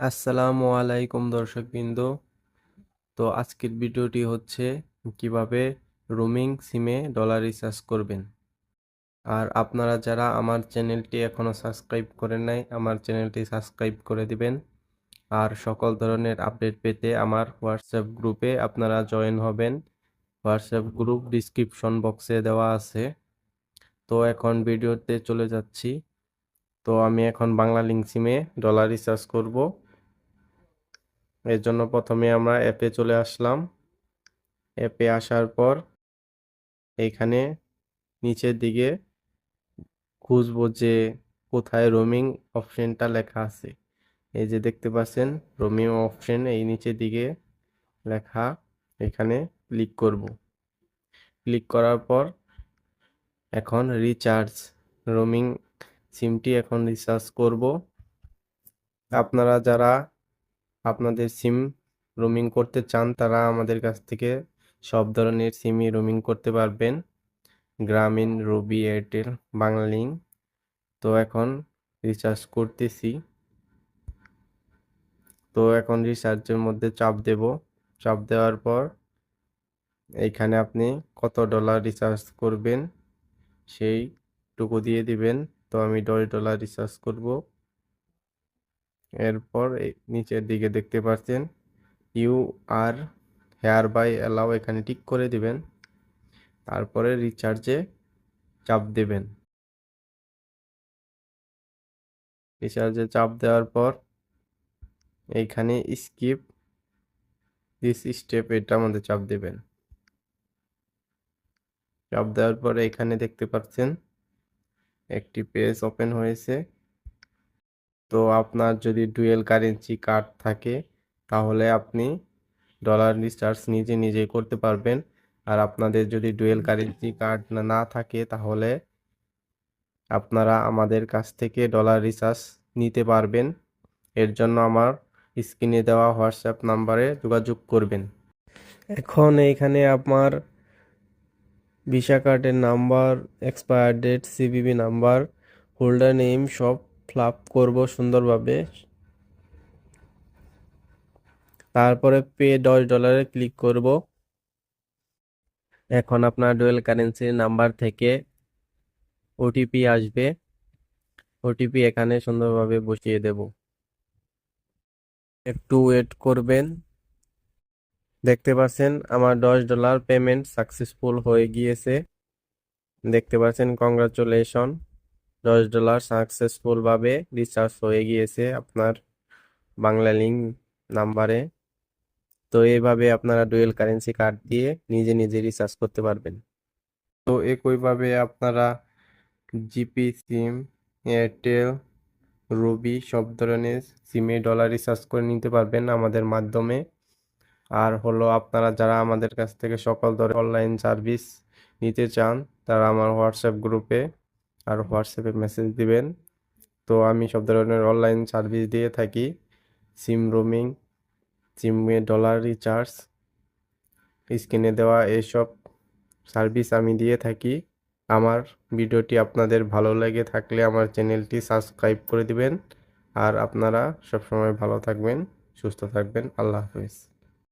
আসসালামু আলাইকুম দর্শকবৃন্দ। তো আজকের ভিডিওটি হচ্ছে কীভাবে রোমিং সিমে ডলার রিচার্জ করবেন। আর আপনারা যারা আমার চ্যানেলটি এখনও সাবস্ক্রাইব করেন নাই, আমার চ্যানেলটি সাবস্ক্রাইব করে দিবেন। আর সকল ধরনের আপডেট পেতে আমার হোয়াটসঅ্যাপ গ্রুপে আপনারা জয়েন হবেন। হোয়াটসঅ্যাপ গ্রুপ ডিসক্রিপশন বক্সে দেওয়া আছে। তো এখন ভিডিওতে চলে যাচ্ছি। তো আমি এখন বাংলা লিঙ্ক সিমে ডলার রিচার্জ করব। এর জন্য প্রথমে আমরা অ্যাপে চলে আসলাম। অ্যাপে আসার পর এইখানে নিচের দিকে খুঁজবো যে কোথায় রোমিং অপশনটা লেখা আছে। এই যে দেখতে পাচ্ছেন রোমিং অপশন এই নিচের দিকে লেখা, এখানে ক্লিক করব। ক্লিক করার পর এখন রিচার্জ রোমিং সিমটি এখন রিচার্জ করব। আপনারা যারা আপনাদের সিম রোমিং করতে চান, তারা আমাদের কাছ থেকে সব ধরনের সিমই রোমিং করতে পারবেন। গ্রামীণ, রবি, এয়ারটেল বাংলালিংক তো এখন রিচার্জ করতেছি। তো এখন রিচার্জের মধ্যে চাপ দেব। চাপ দেওয়ার পর এইখানে আপনি কত ডলার রিচার্জ করবেন, সেইটুকু দিয়ে দিবেন। তো আমি দশ ডলার রিচার্জ করব। এরপর নিচের দিকে দেখতে পাচ্ছেন you are hereby allow এখানে টিক করে দিবেন। তারপরে রিচার্জে চাপ দেবেন। রিচার্জে চাপ দেওয়ার পর এইখানে স্কিপ দিস স্টেপ এটার মধ্যে চাপ দেবেন। চাপ দেওয়ার পরে এখানে দেখতে পাচ্ছেন, একটি পেজ ওপেন হয়েছে। তো আপনার যদি ডুয়েল কারেন্সি কার্ড থাকে, তাহলে আপনি ডলার রিচার্জ নিজে নিজে করতে পারবেন। আর আপনাদের যদি ডুয়েল কারেন্সি কার্ড না থাকে, তাহলে আপনারা আমাদের কাছ থেকে ডলার রিচার্জ নিতে পারবেন। এর জন্য আমার স্ক্রিনে দেওয়া হোয়াটসঅ্যাপ নাম্বারে যোগাযোগ করবেন। এখন এইখানে আমার ভিসা কার্ডের number, expire date CVV number, holder name সব ফ্লাপ করব সুন্দরভাবে। তারপরে পে দশ ডলারে ক্লিক করব। এখন আপনার ডুয়েল কারেন্সির নাম্বার থেকে ওটিপি আসবে। ওটিপি এখানে সুন্দরভাবে বসিয়ে দেব। একটু ওয়েট করবেন। দেখতে পাচ্ছেন আমার দশ ডলার পেমেন্ট সাকসেসফুল হয়ে গিয়েছে। দেখতে পাচ্ছেন কংগ্রাচুলেশন দশ ডলার সাকসেসফুলভাবে রিচার্জ হয়ে গিয়েছে আপনার বাংলা লিঙ্ক নাম্বারে তো এইভাবে আপনারা ডুয়েল কারেন্সি কার্ড দিয়ে নিজে নিজে রিচার্জ করতে পারবেন। তো একইভাবে আপনারা জিপি সিম এয়ারটেল রবি সব ধরনের সিমে ডলার রিচার্জ করে নিতে পারবেন আমাদের মাধ্যমে। আর হলো আপনারা যারা আমাদের কাছ থেকে সকল ধরনের অনলাইন সার্ভিস নিতে চান, তারা আমার হোয়াটসঅ্যাপ গ্রুপে আর হোয়াটসঅ্যাপে মেসেজ দিবেন। তো আমি সব ধরনের অনলাইন সার্ভিস দিয়ে থাকি। সিম রোমিং সিমে ডলার রিচার্জ স্ক্রিনে দেওয়া এইসব সার্ভিস আমি দিয়ে থাকি। আমার ভিডিওটি আপনাদের ভালো লেগে থাকলে আমার চ্যানেলটি সাবস্ক্রাইব করে দিবেন। আর আপনারা সবসময় ভালো থাকবেন, সুস্থ থাকবেন। আল্লাহ হাফিজ।